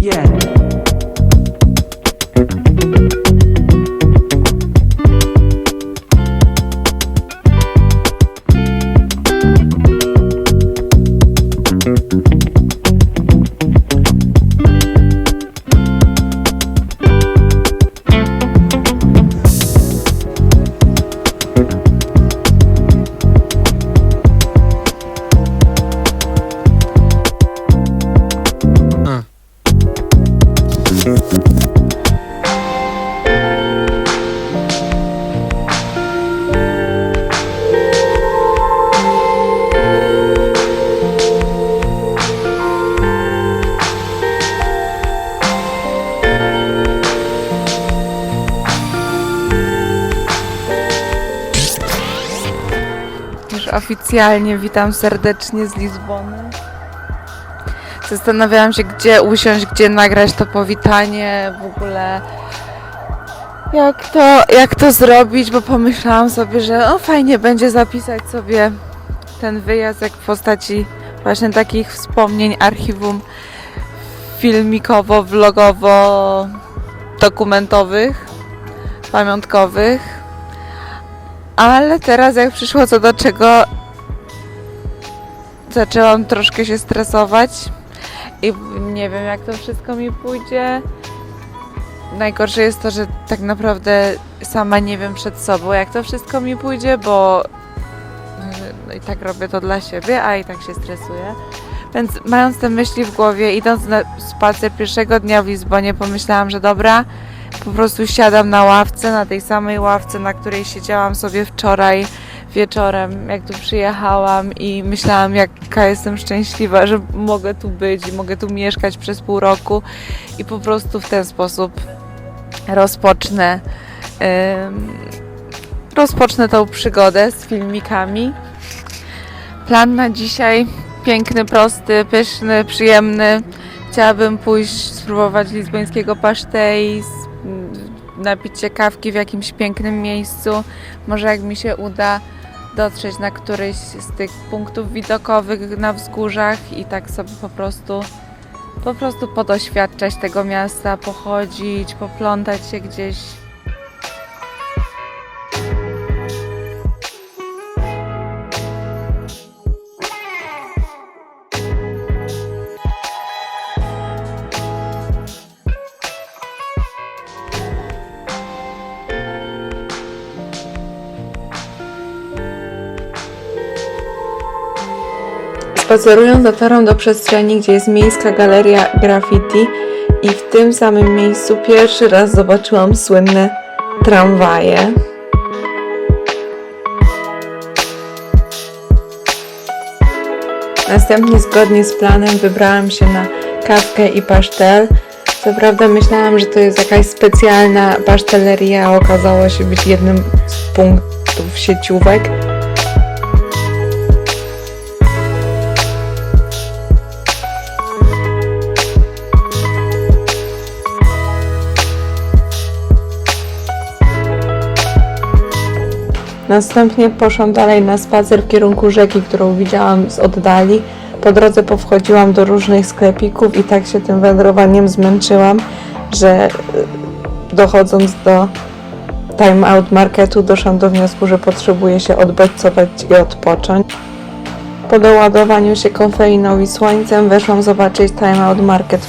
Yeah. Oficjalnie witam serdecznie z Lizbony. Zastanawiałam się, gdzie usiąść, gdzie nagrać to powitanie, w ogóle jak to, jak to zrobić, bo pomyślałam sobie, że o, fajnie będzie zapisać sobie ten wyjazd jak w postaci właśnie takich wspomnień, archiwum filmikowo-vlogowo-dokumentowych, pamiątkowych. Ale teraz jak przyszło co do czego, zaczęłam troszkę się stresować i nie wiem jak to wszystko mi pójdzie. Najgorsze jest to, że tak naprawdę sama nie wiem przed sobą jak to wszystko mi pójdzie, bo no i tak robię to dla siebie, a i tak się stresuję. Więc mając te myśli w głowie, idąc na spacer pierwszego dnia w Lizbonie, pomyślałam, że dobra, po prostu siadam na ławce, na tej samej ławce, na której siedziałam sobie wczoraj wieczorem, jak tu przyjechałam i myślałam, jaka jestem szczęśliwa, że mogę tu być i mogę tu mieszkać przez pół roku i po prostu w ten sposób rozpocznę em, rozpocznę tą przygodę z filmikami. Plan na dzisiaj piękny, prosty, pyszny, przyjemny. Chciałabym pójść spróbować lizbońskiego m, napić się kawki w jakimś pięknym miejscu. Może jak mi się uda dotrzeć na któryś z tych punktów widokowych na wzgórzach i tak sobie po prostu po prostu podoświadczać tego miasta, pochodzić, poplątać się gdzieś. Spacerując dotarłam do przestrzeni, gdzie jest miejska galeria graffiti i w tym samym miejscu pierwszy raz zobaczyłam słynne tramwaje. Następnie zgodnie z planem wybrałam się na kawkę i pasztel. Co prawda myślałam, że to jest jakaś specjalna paszteleria, a okazało się być jednym z punktów sieciówek. Następnie poszłam dalej na spacer w kierunku rzeki, którą widziałam z oddali. Po drodze powchodziłam do różnych sklepików i tak się tym wędrowaniem zmęczyłam, że y, dochodząc do time out marketu doszłam do wniosku, że potrzebuję się odbodźcować i odpocząć. Po doładowaniu się kofeiną i słońcem weszłam zobaczyć time out market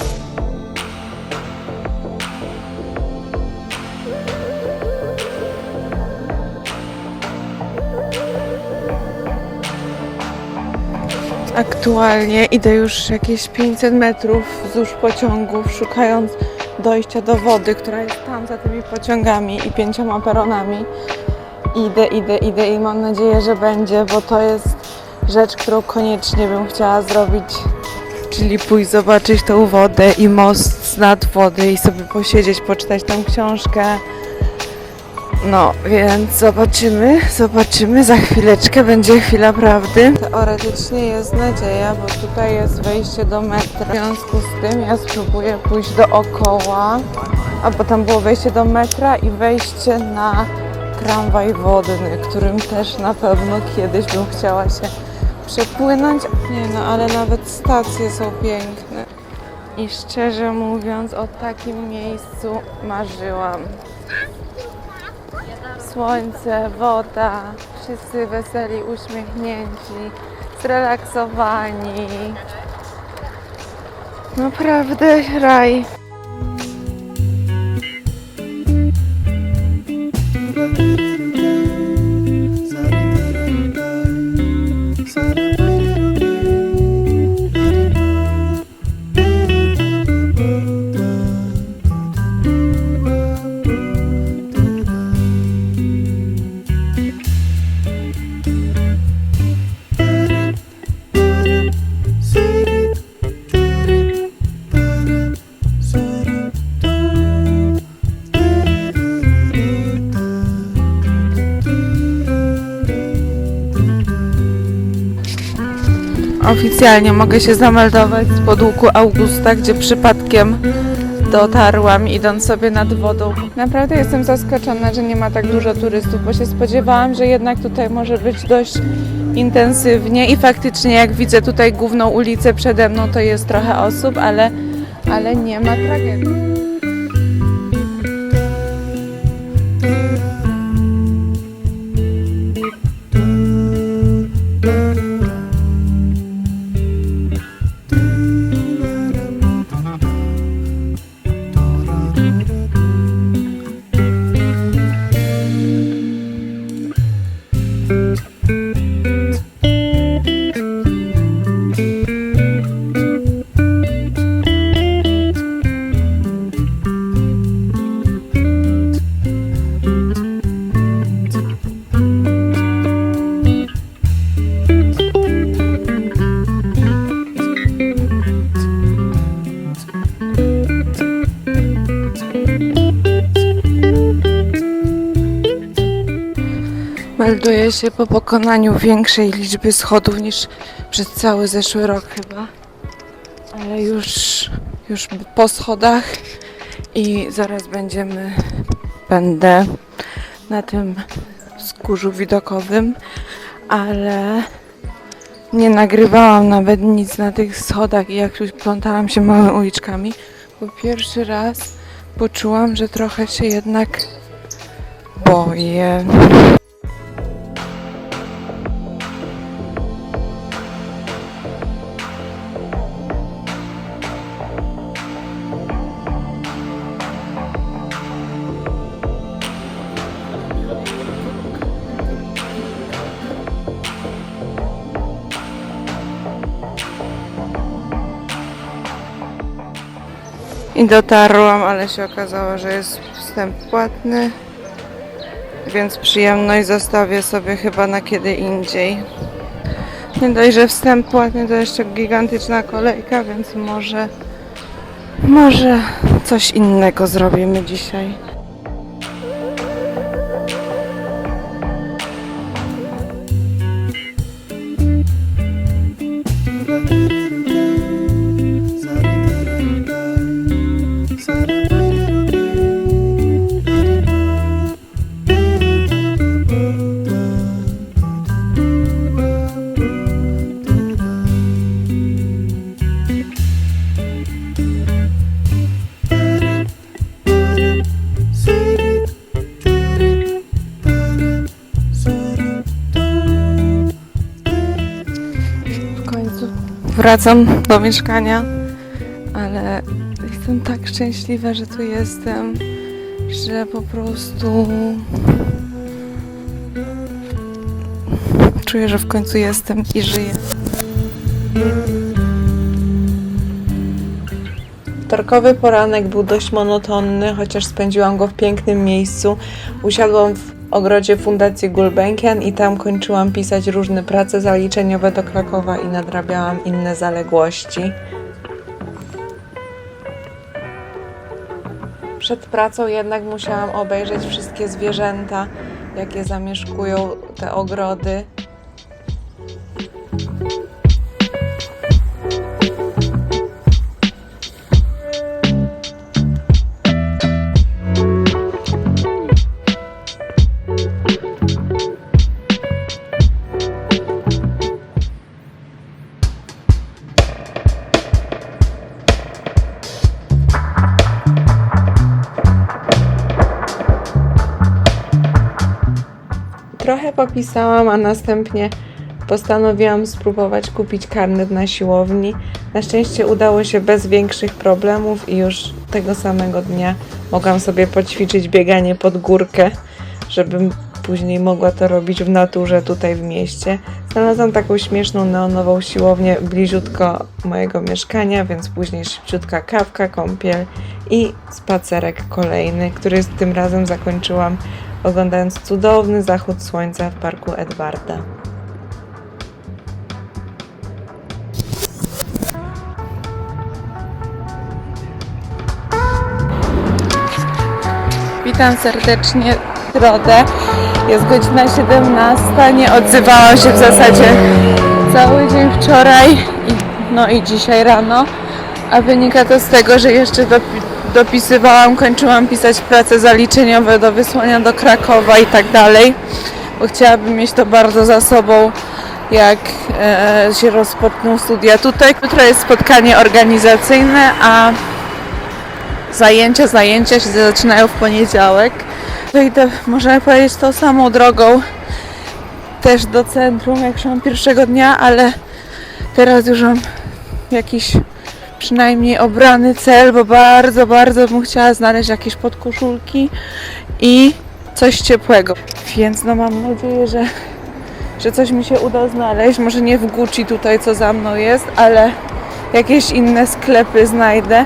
Aktualnie idę już jakieś 500 metrów wzdłuż pociągów, szukając dojścia do wody, która jest tam za tymi pociągami i pięcioma peronami. Idę, idę, idę i mam nadzieję, że będzie, bo to jest rzecz, którą koniecznie bym chciała zrobić. Czyli pójść zobaczyć tą wodę i most nad wody i sobie posiedzieć, poczytać tą książkę. No, więc zobaczymy, zobaczymy. Za chwileczkę będzie chwila prawdy. Teoretycznie jest nadzieja, bo tutaj jest wejście do metra. W związku z tym ja spróbuję pójść dookoła. A bo tam było wejście do metra i wejście na tramwaj wodny, którym też na pewno kiedyś bym chciała się przepłynąć. Nie no, ale nawet stacje są piękne. I szczerze mówiąc, o takim miejscu marzyłam. Słońce, woda, wszyscy weseli, uśmiechnięci, zrelaksowani. Naprawdę raj. Oficjalnie mogę się zameldować z podłuku Augusta, gdzie przypadkiem dotarłam idąc sobie nad wodą. Naprawdę jestem zaskoczona, że nie ma tak dużo turystów, bo się spodziewałam, że jednak tutaj może być dość intensywnie i faktycznie jak widzę tutaj główną ulicę przede mną, to jest trochę osób, ale, ale nie ma tragedii. Się po pokonaniu większej liczby schodów niż przez cały zeszły rok chyba. Ale już, już po schodach i zaraz będziemy, będę na tym wzgórzu widokowym, ale nie nagrywałam nawet nic na tych schodach i jak już plątałam się małymi uliczkami, bo pierwszy raz poczułam, że trochę się jednak boję. Dotarłam, ale się okazało, że jest wstęp płatny, więc przyjemność zostawię sobie chyba na kiedy indziej. Nie dość, że wstęp płatny to jeszcze gigantyczna kolejka, więc może, może coś innego zrobimy dzisiaj. Wracam do mieszkania, ale jestem tak szczęśliwa, że tu jestem, że po prostu czuję, że w końcu jestem i żyję. Wtorkowy poranek był dość monotonny, chociaż spędziłam go w pięknym miejscu. Usiadłam w ogrodzie Fundacji Gulbenkian i tam kończyłam pisać różne prace zaliczeniowe do Krakowa i nadrabiałam inne zaległości. Przed pracą jednak musiałam obejrzeć wszystkie zwierzęta, jakie zamieszkują te ogrody. Popisałam, a następnie postanowiłam spróbować kupić karnet na siłowni. Na szczęście udało się bez większych problemów i już tego samego dnia mogłam sobie poćwiczyć bieganie pod górkę, żebym później mogła to robić w naturze tutaj w mieście. Znalazłam taką śmieszną neonową siłownię bliziutko mojego mieszkania, więc później szybciutka kawka, kąpiel i spacerek kolejny, który tym razem zakończyłam oglądając cudowny zachód słońca w parku Edwarda. Witam serdecznie środę. Jest godzina 17. Nie odzywałam się w zasadzie cały dzień wczoraj no i dzisiaj rano. A wynika to z tego, że jeszcze dopi- dopisywałam, kończyłam pisać prace zaliczeniowe do wysłania do Krakowa i tak dalej. Bo chciałabym mieć to bardzo za sobą, jak e, się rozpoczną studia tutaj. Jutro jest spotkanie organizacyjne, a zajęcia, zajęcia się zaczynają w poniedziałek. Wyjdę, możemy powiedzieć, tą samą drogą też do centrum, jak szłam pierwszego dnia, ale teraz już mam jakiś przynajmniej obrany cel, bo bardzo, bardzo bym chciała znaleźć jakieś podkoszulki i coś ciepłego. Więc no mam nadzieję, że, że coś mi się uda znaleźć. Może nie w Gucci tutaj, co za mną jest, ale jakieś inne sklepy znajdę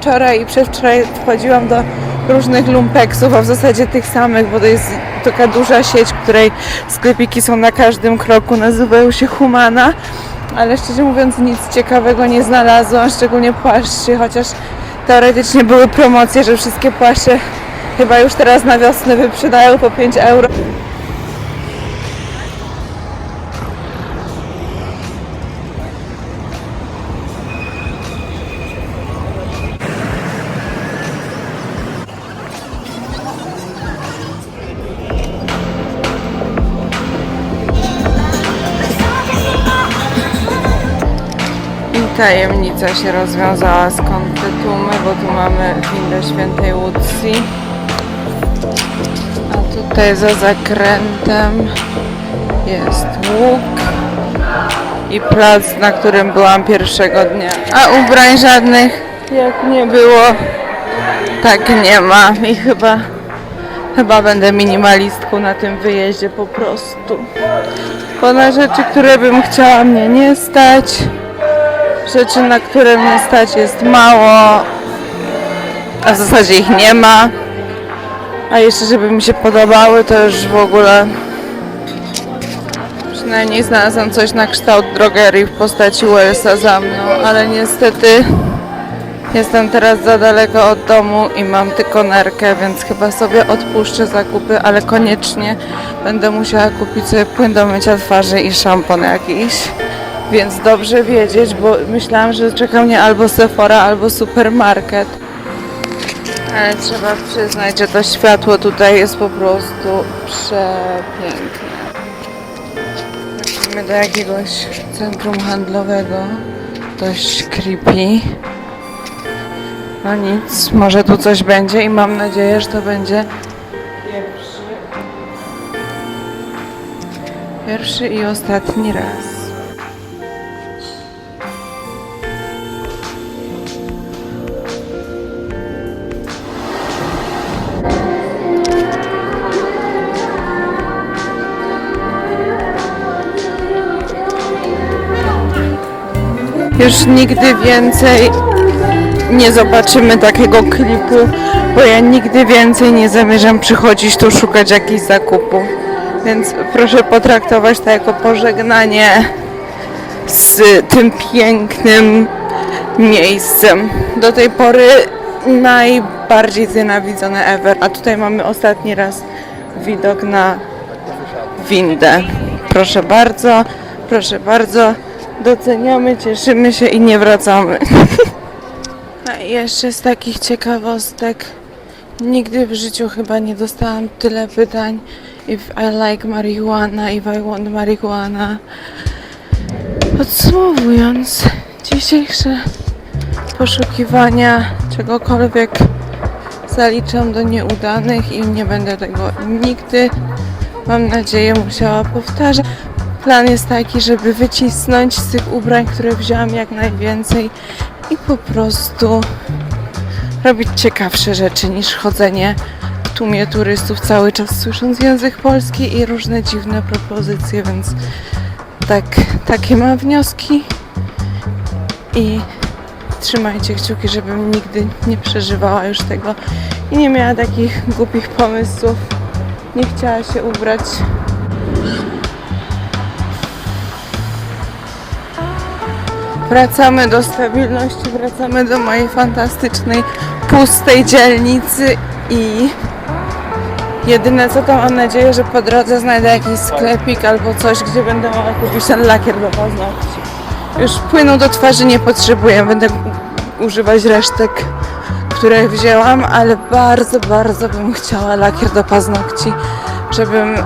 wczoraj i przedwczoraj wchodziłam do różnych lumpeksów, a w zasadzie tych samych, bo to jest taka duża sieć, której sklepiki są na każdym kroku, nazywają się Humana, ale szczerze mówiąc nic ciekawego nie znalazłam, szczególnie płaszczy, chociaż teoretycznie były promocje, że wszystkie płaszcze chyba już teraz na wiosnę wyprzedają po 5 euro. Tajemnica się rozwiązała skąd te tłumy, bo tu mamy windę świętej Łucji. A tutaj za zakrętem jest łuk i plac, na którym byłam pierwszego dnia. A ubrań żadnych jak nie było, tak nie ma i chyba chyba będę minimalistką na tym wyjeździe po prostu. Bo na rzeczy, które bym chciała mnie nie stać, rzeczy, na które mnie stać jest mało, a w zasadzie ich nie ma. A jeszcze, żeby mi się podobały, to już w ogóle przynajmniej znalazłam coś na kształt drogerii w postaci Wellsa za mną, ale niestety jestem teraz za daleko od domu i mam tylko nerkę, więc chyba sobie odpuszczę zakupy, ale koniecznie będę musiała kupić sobie płyn do mycia twarzy i szampon jakiś. Więc dobrze wiedzieć, bo myślałam, że czeka mnie albo Sephora, albo supermarket. Ale trzeba przyznać, że to światło tutaj jest po prostu przepiękne. Wchodzimy do jakiegoś centrum handlowego. Dość creepy. No nic, może tu coś będzie i mam nadzieję, że to będzie pierwszy, pierwszy i ostatni raz. Już nigdy więcej nie zobaczymy takiego klipu, bo ja nigdy więcej nie zamierzam przychodzić tu szukać jakichś zakupów. Więc proszę potraktować to jako pożegnanie z tym pięknym miejscem. Do tej pory najbardziej znienawidzone ever, a tutaj mamy ostatni raz widok na windę. Proszę bardzo, proszę bardzo. Doceniamy, cieszymy się i nie wracamy. A jeszcze z takich ciekawostek. Nigdy w życiu chyba nie dostałam tyle pytań. If I like marijuana, if I want marijuana. Podsumowując, dzisiejsze poszukiwania czegokolwiek zaliczam do nieudanych i nie będę tego nigdy mam nadzieję, musiała powtarzać. Plan jest taki, żeby wycisnąć z tych ubrań, które wzięłam jak najwięcej i po prostu robić ciekawsze rzeczy niż chodzenie w tłumie turystów cały czas słysząc język polski i różne dziwne propozycje, więc tak, takie mam wnioski i trzymajcie kciuki, żebym nigdy nie przeżywała już tego i nie miała takich głupich pomysłów. Nie chciała się ubrać. Wracamy do stabilności, wracamy do mojej fantastycznej, pustej dzielnicy i jedyne co to mam nadzieję, że po drodze znajdę jakiś sklepik albo coś, gdzie będę mogła kupić ten lakier do paznokci. Już płynu do twarzy nie potrzebuję, będę używać resztek, które wzięłam, ale bardzo, bardzo bym chciała lakier do paznokci, żebym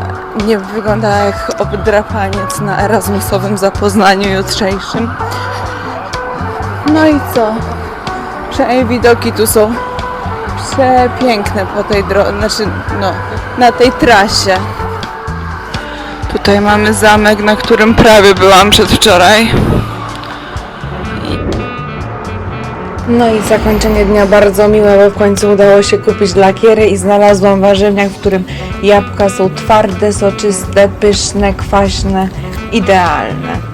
nie wyglądała jak obdrapaniec na Erasmusowym zapoznaniu jutrzejszym. No i co? Przynajmniej widoki tu są przepiękne po tej drodze, znaczy no, na tej trasie. Tutaj mamy zamek, na którym prawie byłam przedwczoraj. No i zakończenie dnia bardzo miłe, bo w końcu udało się kupić lakiery i znalazłam warzywniak, w którym jabłka są twarde, soczyste, pyszne, kwaśne, idealne.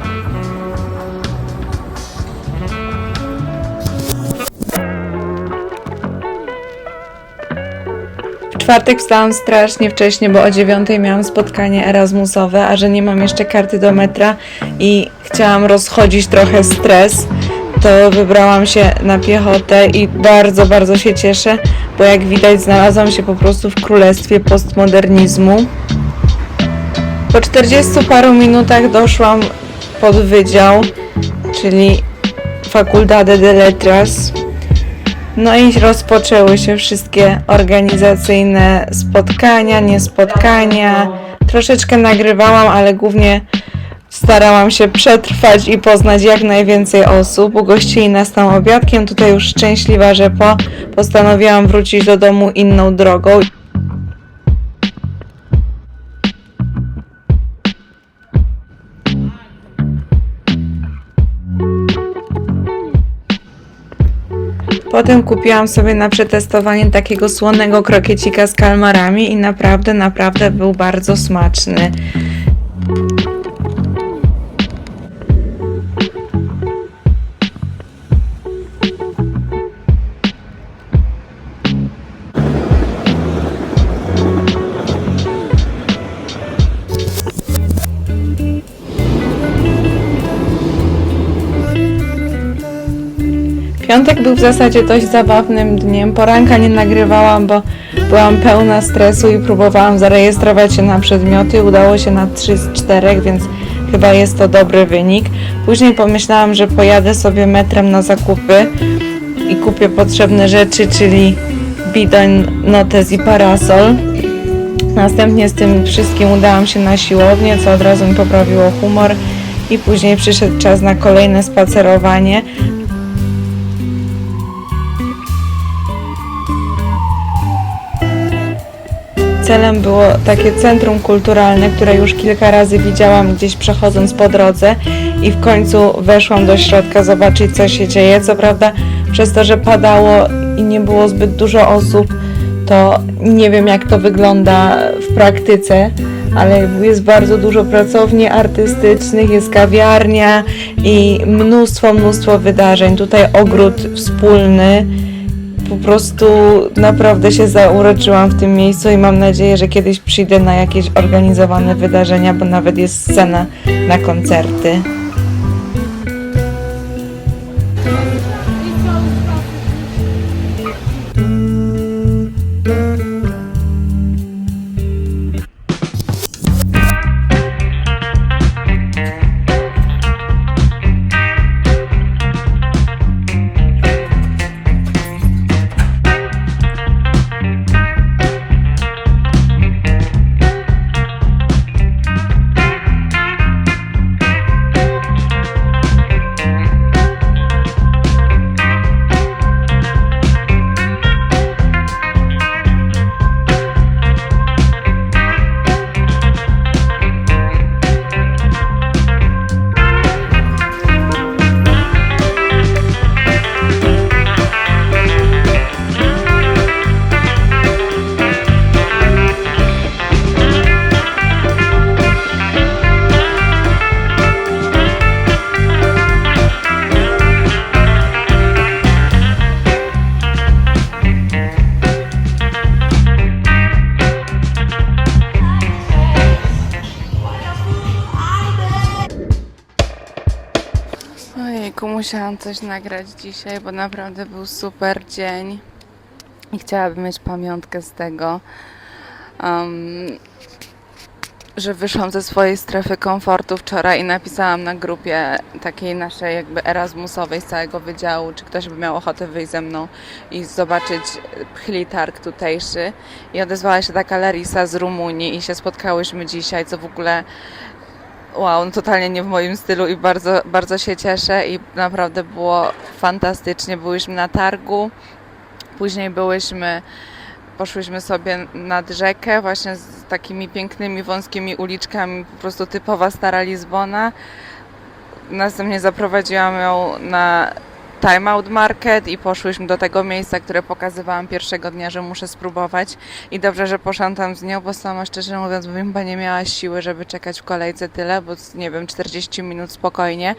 Czwartek wstałam strasznie wcześnie, bo o dziewiątej miałam spotkanie Erasmusowe, a że nie mam jeszcze karty do metra i chciałam rozchodzić trochę stres, to wybrałam się na piechotę i bardzo, bardzo się cieszę, bo jak widać znalazłam się po prostu w królestwie postmodernizmu. Po 40 paru minutach doszłam pod wydział, czyli Facultade de Letras. No i rozpoczęły się wszystkie organizacyjne spotkania, niespotkania. Troszeczkę nagrywałam, ale głównie starałam się przetrwać i poznać jak najwięcej osób. Ugościli nas tam obiadkiem. Tutaj już szczęśliwa, że po postanowiłam wrócić do domu inną drogą. Potem kupiłam sobie na przetestowanie takiego słonego krokiecika z kalmarami i naprawdę, naprawdę był bardzo smaczny. Piątek był w zasadzie dość zabawnym dniem. Poranka nie nagrywałam, bo byłam pełna stresu i próbowałam zarejestrować się na przedmioty. Udało się na 3 z 4, więc chyba jest to dobry wynik. Później pomyślałam, że pojadę sobie metrem na zakupy i kupię potrzebne rzeczy, czyli bidon, notes i parasol. Następnie z tym wszystkim udałam się na siłownię, co od razu mi poprawiło humor i później przyszedł czas na kolejne spacerowanie. Celem było takie centrum kulturalne, które już kilka razy widziałam gdzieś przechodząc po drodze i w końcu weszłam do środka zobaczyć co się dzieje. Co prawda przez to, że padało i nie było zbyt dużo osób, to nie wiem jak to wygląda w praktyce, ale jest bardzo dużo pracowni artystycznych, jest kawiarnia i mnóstwo, mnóstwo wydarzeń. Tutaj ogród wspólny po prostu naprawdę się zauroczyłam w tym miejscu i mam nadzieję, że kiedyś przyjdę na jakieś organizowane wydarzenia, bo nawet jest scena na koncerty. Musiałam coś nagrać dzisiaj, bo naprawdę był super dzień i chciałabym mieć pamiątkę z tego, um, że wyszłam ze swojej strefy komfortu wczoraj i napisałam na grupie takiej naszej jakby Erasmusowej z całego wydziału, czy ktoś by miał ochotę wyjść ze mną i zobaczyć Pchli Targ tutejszy. I odezwała się taka Larisa z Rumunii i się spotkałyśmy dzisiaj, co w ogóle wow, totalnie nie w moim stylu i bardzo, bardzo się cieszę i naprawdę było fantastycznie. Byłyśmy na targu, później byłyśmy, poszłyśmy sobie nad rzekę właśnie z takimi pięknymi, wąskimi uliczkami, po prostu typowa stara Lizbona. Następnie zaprowadziłam ją na Time Out Market i poszłyśmy do tego miejsca, które pokazywałam pierwszego dnia, że muszę spróbować. I dobrze, że poszłam tam z nią, bo sama szczerze mówiąc bym chyba nie miała siły, żeby czekać w kolejce tyle, bo nie wiem, 40 minut spokojnie,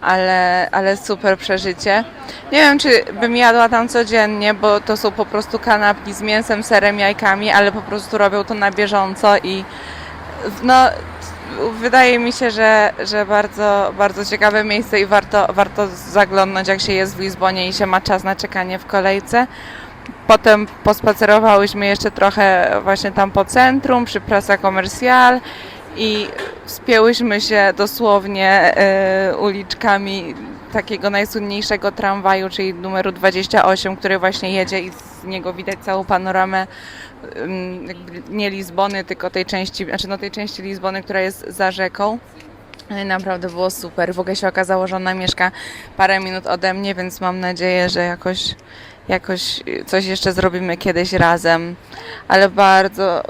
ale, ale super przeżycie. Nie wiem, czy bym jadła tam codziennie, bo to są po prostu kanapki z mięsem, serem, jajkami, ale po prostu robią to na bieżąco i no, wydaje mi się, że, że bardzo, bardzo ciekawe miejsce i warto, warto zaglądnąć, jak się jest w Lizbonie i się ma czas na czekanie w kolejce. Potem pospacerowałyśmy jeszcze trochę właśnie tam po centrum, przy Prasa Comercial i wspięłyśmy się dosłownie y, uliczkami takiego najsłynniejszego tramwaju, czyli numeru 28, który właśnie jedzie i z niego widać całą panoramę nie Lizbony, tylko tej części, znaczy no tej części Lizbony, która jest za rzeką. Ale Naprawdę było super. W ogóle się okazało, że ona mieszka parę minut ode mnie, więc mam nadzieję, że jakoś, jakoś coś jeszcze zrobimy kiedyś razem. Ale bardzo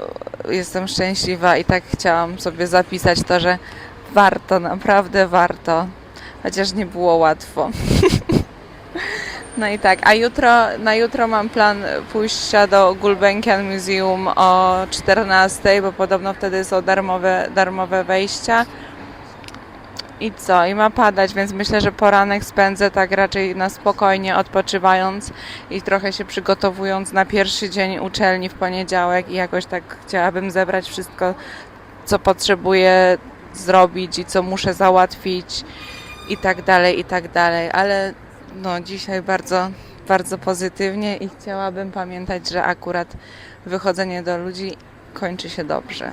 jestem szczęśliwa i tak chciałam sobie zapisać to, że warto, naprawdę warto. Chociaż nie było łatwo. No i tak, a jutro, na jutro mam plan pójścia do Gulbenkian Museum o 14, bo podobno wtedy są darmowe, darmowe wejścia. I co? I ma padać, więc myślę, że poranek spędzę tak raczej na spokojnie, odpoczywając i trochę się przygotowując na pierwszy dzień uczelni w poniedziałek i jakoś tak chciałabym zebrać wszystko, co potrzebuję zrobić i co muszę załatwić i tak dalej, i tak dalej. Ale no, dzisiaj bardzo, bardzo pozytywnie i chciałabym pamiętać, że akurat wychodzenie do ludzi kończy się dobrze.